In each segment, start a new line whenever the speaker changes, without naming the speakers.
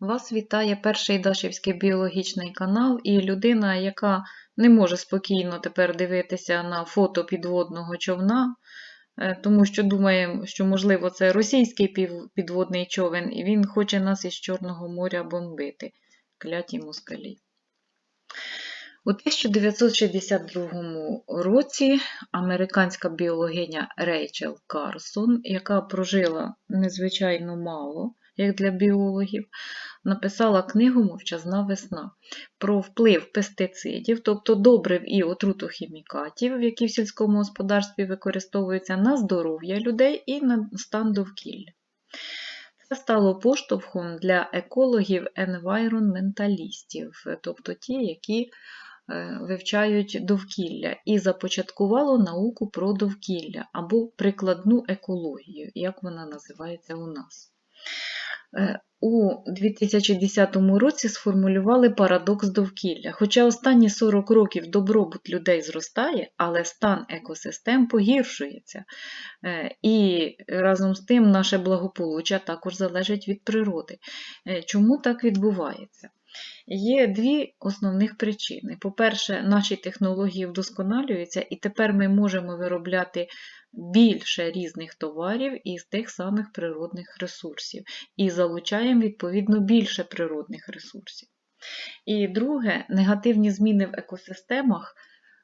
Вас вітає перший Дашівський біологічний канал і людина, яка не може спокійно тепер дивитися на фото підводного човна, е, тому що думає, що, можливо, це російський підводний човен, і він хоче нас із Чорного моря бомбити. Кляті москалі. У 1962 році американська біологиня Рейчел Карсон, яка прожила незвичайно мало, як для біологів, написала книгу Мовчазна весна про вплив пестицидів, тобто добрив і отрутохімікатів, які в сільському господарстві використовуються на здоров'я людей і на стан довкілля. Це стало поштовхом для екологів-енвайронменталістів, тобто ті, які е, вивчають довкілля, і започаткувало науку про довкілля або прикладну екологію, як вона називається у нас. Е, У 2010 році сформулювали парадокс довкілля. Хоча останні 40 років добробут людей зростає, але стан екосистем погіршується. Е, І разом з тим наше благополуччя також залежить від природи. Е, Чому так відбувається? Є дві основних причини. По-перше, наші технології вдосконалюються, і тепер ми можемо виробляти більше різних товарів із тих самих природних ресурсів і залучаємо відповідно більше природних ресурсів. І друге, негативні зміни в екосистемах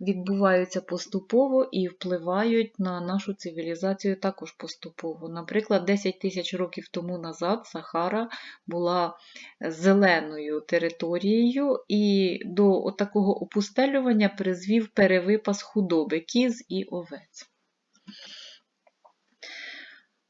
відбуваються поступово і впливають на нашу цивілізацію також поступово. Наприклад, 10 тисяч років тому назад Сахара була зеленою територією, і до такого опустелювання призвів перевипас худоби кіз і овець.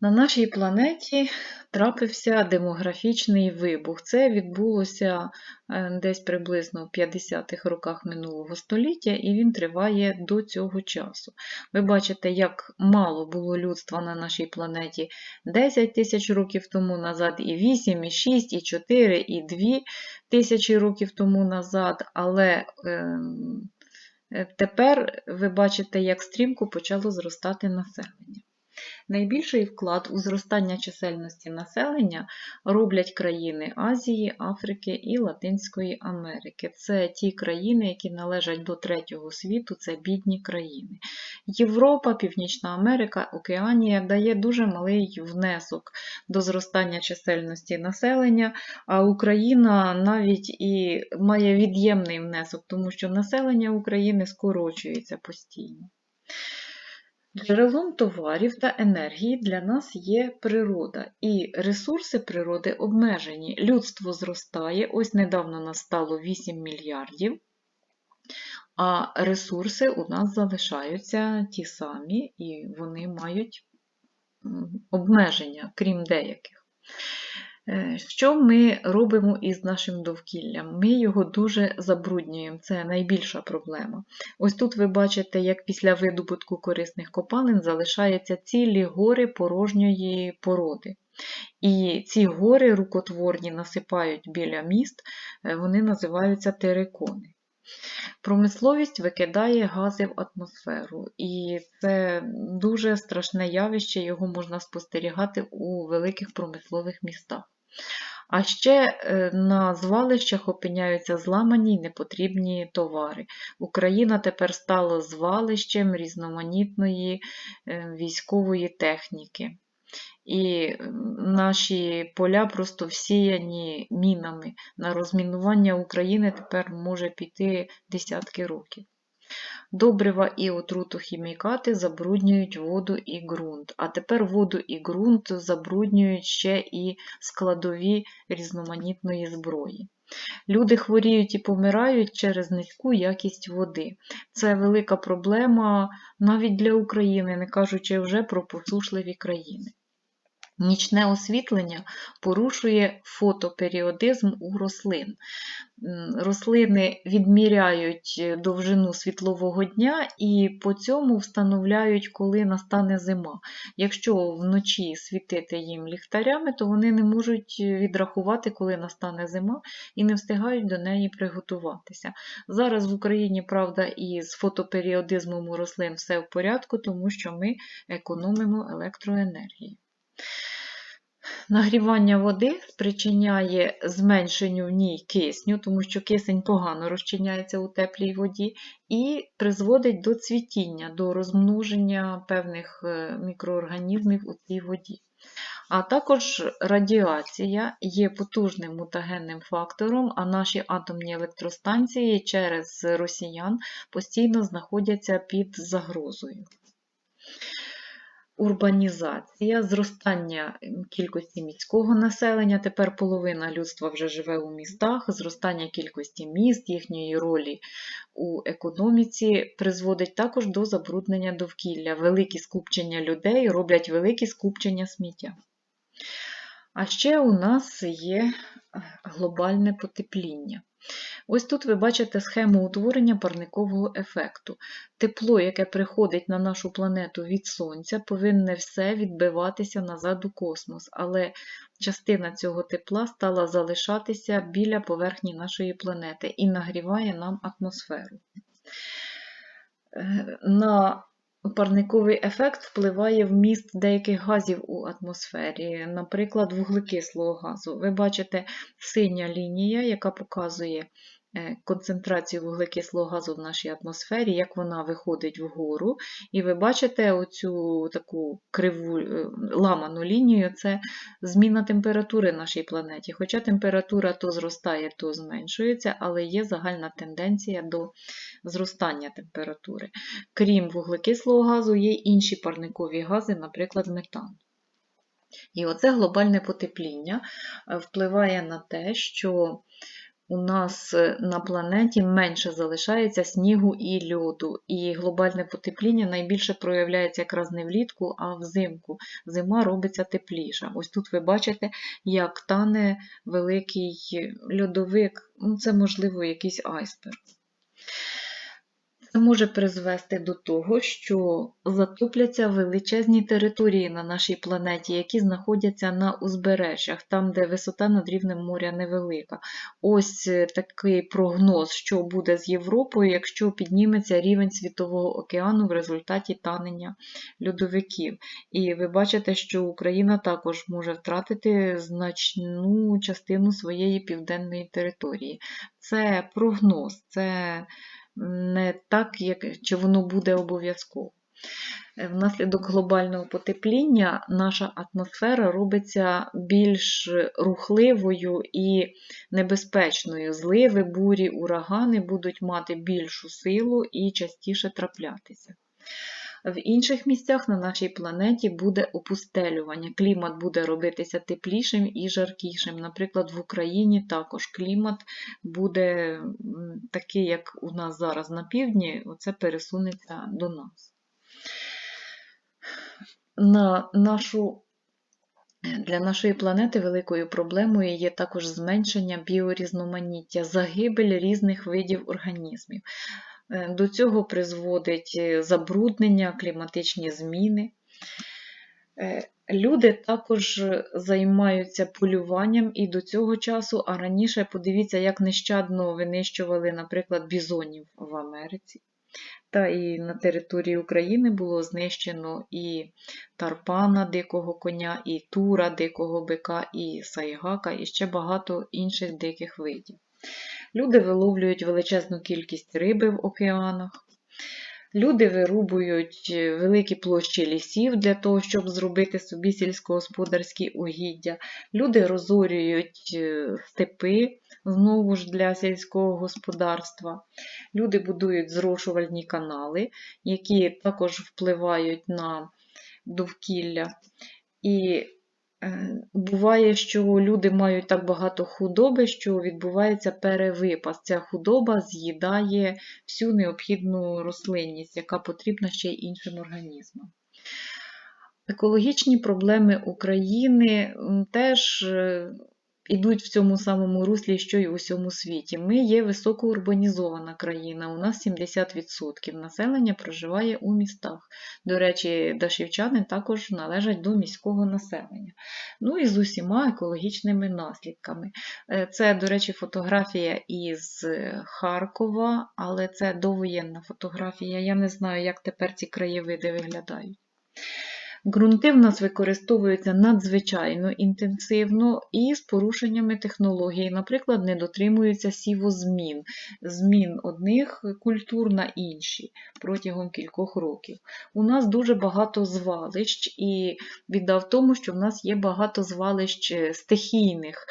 На нашій планеті трапився демографічний вибух. Це відбулося е, десь приблизно в 50-х роках минулого століття, і він триває до цього часу. Ви бачите, як мало було людства на нашій планеті 10 тисяч років тому назад, і 8, і 6, і 4, і 2 тисячі років тому назад, але ем, е, тепер ви бачите, як стрімко почало зростати населення. Найбільший вклад у зростання чисельності населення роблять країни Азії, Африки і Латинської Америки. Це ті країни, які належать до третього світу, це бідні країни. Європа, Північна Америка, Океанія дає дуже малий внесок до зростання чисельності населення, а Україна навіть і має від'ємний внесок, тому що населення України скорочується постійно. Джерелом товарів та енергії для нас є природа, і ресурси природи обмежені. Людство зростає, ось недавно нас стало 8 мільярдів, а ресурси у нас залишаються ті самі, і вони мають обмеження, крім деяких. Е, Що ми робимо із нашим довкіллям? Ми його дуже забруднюємо, це найбільша проблема. Ось тут ви бачите, як після видобутку корисних копалин залишаються цілі гори порожньої породи. І ці гори рукотворні насипають біля міст, е, вони називаються терикони. Промисловість викидає гази в атмосферу, і це дуже страшне явище, його можна спостерігати у великих промислових містах. А ще е, на звалищах опиняються зламані й непотрібні товари. Україна тепер стала звалищем різноманітної е, військової техніки. І наші поля просто всіяні мінами. На розмінування України тепер може піти десятки років. Добрива і отрутохімікати забруднюють воду і ґрунт, а тепер воду і ґрунт забруднюють ще і складові різноманітної зброї. Люди хворіють і помирають через низьку якість води. Це велика проблема навіть для України, не кажучи вже про посушливі країни. Нічне освітлення порушує фотоперіодизм у рослин. Рослини відміряють е, довжину світлового дня і по цьому встановляють, коли настане зима. Якщо вночі світити їм ліхтарями, то вони не можуть е, відрахувати, коли настане зима, і не встигають до неї приготуватися. Зараз в Україні, правда, і з фотоперіодизмом у рослин все в порядку, тому що ми економимо електроенергію. Нагрівання води спричиняє зменшенню в ній кисню, тому що кисень погано розчиняється у теплій воді, і призводить до цвітіння, до розмноження певних е, мікроорганізмів у цій воді. А також радіація є потужним мутагенним фактором, а наші атомні електростанції через росіян постійно знаходяться під загрозою. Урбанізація, зростання кількості міського населення, тепер половина людства вже живе у містах, зростання кількості міст, їхньої ролі у економіці призводить також до забруднення довкілля. Великі скупчення людей роблять великі скупчення сміття. А ще у нас є глобальне потепління. Ось тут ви бачите схему утворення парникового ефекту. Тепло, яке приходить на нашу планету від Сонця, повинне все відбиватися назад у космос, але частина цього тепла стала залишатися біля поверхні нашої планети і нагріває нам атмосферу. Е, На Парниковий ефект впливає вміст деяких газів у атмосфері, наприклад, вуглекислого газу. Ви бачите синя лінія, яка показує концентрацію вуглекислого газу в нашій атмосфері, як вона виходить вгору. І ви бачите оцю таку криву е, ламану лінію це зміна температури нашій планеті. Хоча температура то зростає, то зменшується, але є загальна тенденція до зростання температури. Крім вуглекислого газу, є інші парникові гази, наприклад, метан. І оце глобальне потепління е, впливає на те, що у нас е, на планеті менше залишається снігу і льоду. І глобальне потепління найбільше проявляється якраз не влітку, а взимку. Зима робиться тепліша. Ось тут ви бачите, як тане великий льодовик, ну це, можливо, якийсь айсберг. Це може призвести до того, що затопляться величезні території на нашій планеті, які знаходяться на узбережжях, там, де висота над рівнем моря невелика. Ось е, такий прогноз, що буде з Європою, якщо підніметься рівень Світового океану в результаті танення льодовиків. І ви бачите, що Україна також може втратити значну частину своєї південної території. Це прогноз. це не так, як, чи воно буде обов'язково. Е, внаслідок глобального потепління наша атмосфера робиться більш рухливою і небезпечною. Зливи, бурі, урагани будуть мати більшу силу і частіше траплятися. В інших місцях на нашій планеті буде опустелювання. Клімат буде робитися теплішим і жаркішим. Наприклад, в Україні також клімат буде такий, як у нас зараз на півдні, оце пересунеться до нас. На нашу для нашої планети великою проблемою є також зменшення біорізноманіття, загибель різних видів організмів. Е, до цього призводить е, забруднення, кліматичні зміни. Е, люди також займаються полюванням і до цього часу, а раніше подивіться, як нещадно винищували, наприклад, бізонів в Америці. Та і на території України було знищено і тарпана дикого коня, і тура дикого бика, і сайгака, і ще багато інших диких видів. Люди виловлюють величезну кількість риби в океанах. Люди вирубують е, великі площі лісів для того, щоб зробити собі сільськогосподарські угіддя. Люди розорюють е, степи знову ж для сільського господарства. Люди будують зрошувальні канали, які також впливають на довкілля. І буває, що люди мають так багато худоби, що відбувається перевипас. Ця худоба з'їдає всю необхідну рослинність, яка потрібна ще й іншим організмам. Екологічні проблеми України теж е, ідуть в цьому самому руслі, що й у всьому світі. Ми є високоурбанізована країна, у нас 70% населення проживає у містах. До речі, дашівчани також належать до міського населення. Ну і з усіма екологічними наслідками. Е, це, до речі, фотографія із Харкова, але це довоєнна фотографія. Я не знаю, як тепер ці краєвиди виглядають. Ґрунти в нас використовуються надзвичайно інтенсивно і з порушеннями технології. Наприклад, не дотримуються сівозмін, змін одних культур на інші протягом кількох років. У нас дуже багато звалищ, і біда в тому, що в нас є багато звалищ е, стихійних,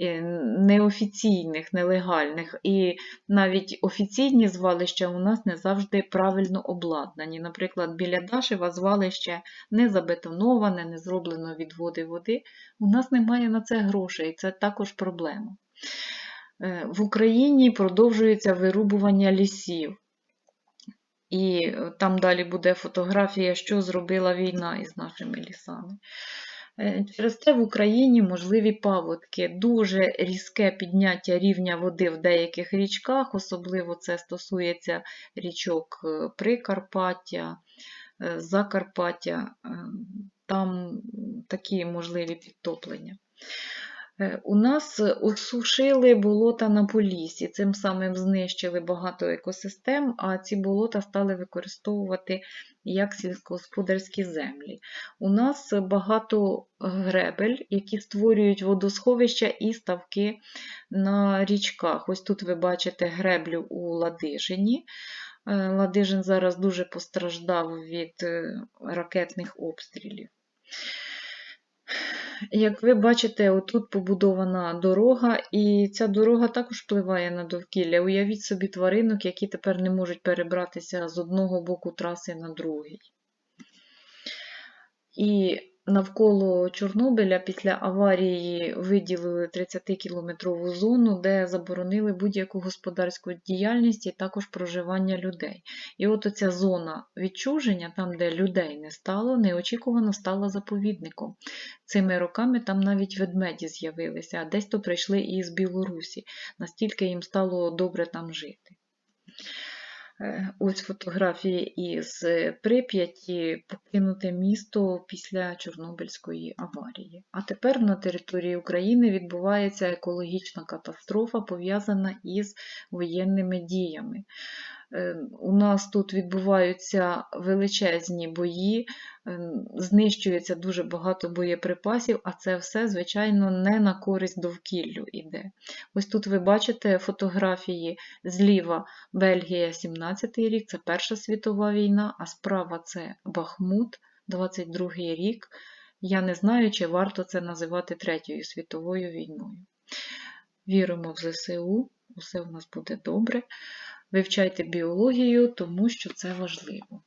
е, неофіційних, нелегальних. І навіть офіційні звалища у нас не завжди правильно обладнані. Наприклад, біля Дашева звалище не забетоноване, не зроблено відводи води. У нас немає на це грошей, це також проблема. Е, В Україні продовжується вирубування лісів. І е, там далі буде фотографія, що зробила війна із нашими лісами. Е, Через це в Україні можливі паводки, дуже різке підняття рівня води в деяких річках, особливо це стосується річок Прикарпаття, Закарпаття, е, там такі можливі підтоплення. Е, У нас осушили болота на Поліссі, цим самим знищили багато екосистем, а ці болота стали використовувати як сільськогосподарські землі. У нас багато гребель, які створюють водосховища і ставки на річках. Ось тут ви бачите греблю у Ладижині. Е, Ладижин зараз дуже постраждав від е, ракетних обстрілів. Як ви бачите, отут побудована дорога, і ця дорога також впливає на довкілля. Уявіть собі тваринок, які тепер не можуть перебратися з одного боку траси на другий. І навколо Чорнобиля після аварії виділили 30-кілометрову зону, де заборонили будь-яку господарську діяльність і також проживання людей. І от оця зона відчуження, там, де людей не стало, неочікувано стала заповідником. Цими роками там навіть ведмеді з'явилися, а десь то прийшли і з Білорусі. Настільки їм стало добре там жити. Е, Ось фотографії із Прип'яті, покинуте місто після Чорнобильської аварії. А тепер на території України відбувається екологічна катастрофа, пов'язана із воєнними діями. Е, У нас тут відбуваються величезні бої, е, знищується дуже багато боєприпасів, а це все, звичайно, не на користь довкіллю іде. Ось тут ви бачите фотографії зліва Бельгія, 17-й рік, це Перша світова війна, а справа це Бахмут, 22-й рік. Я не знаю, чи варто це називати Третьою світовою війною. Віримо в ЗСУ, усе в нас буде добре. Вивчайте біологію, тому що це важливо.